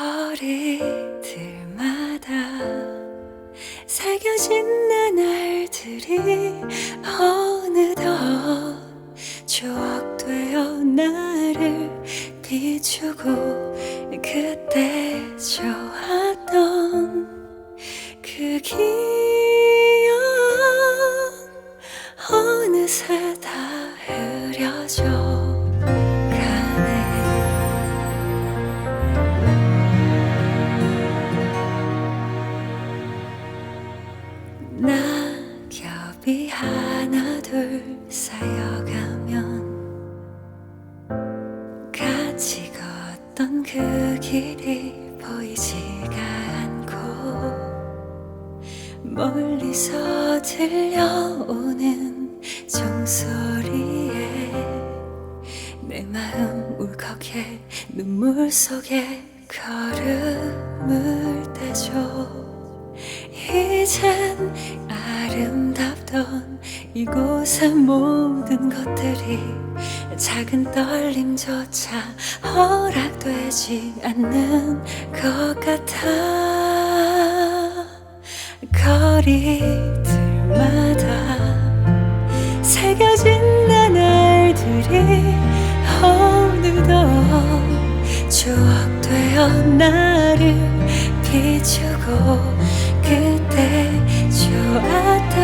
거리들마다 새겨진 나날들이 어느덧 추억되어 나를 비추고 그때 좋았던 그 기억 하나 둘 쌓여가면 같이 걷던 그 길이 보이지가 않고 멀리서 들려오는 종소리에 내 마음 울컥해 눈물 속에 걸음을 떼죠 이젠 아름답던 이곳의 모든 것들이 작은 떨림조차 허락되지 않는 것 같아. 거리들마다 새겨진 나날들이 어느덧 추억되어 나를 비추고 그때 좋았던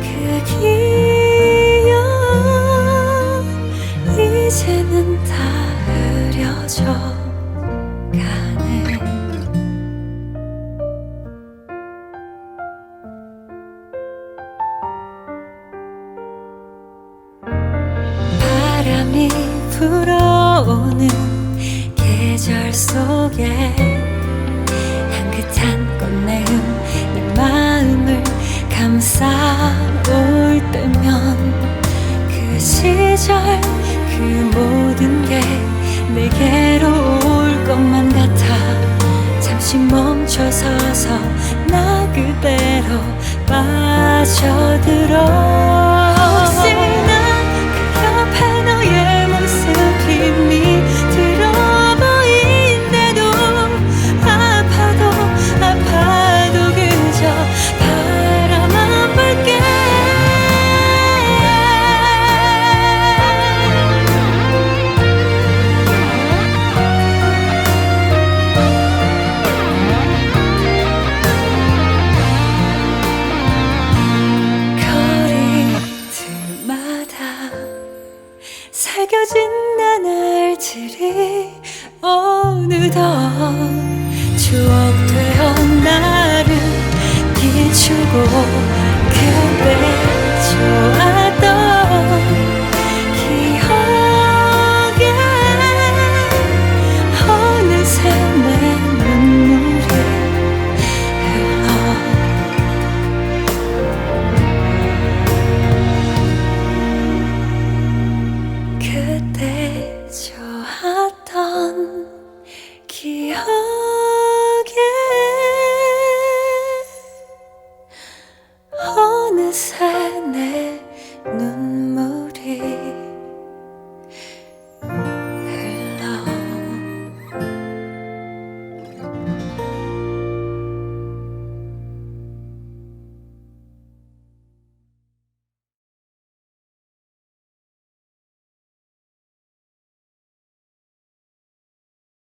그 기억 이제는 다 흐려져 가네. 바람이 불어오는 계절 속에 감싸올 때면 그 시절 그 모든 게 내게로 올 것만 같아. 잠시 멈춰서서 나 그대로 빠져들어 어느덧 추억 되어 나를 비추고 그때 좋았던 기억에 어느새 내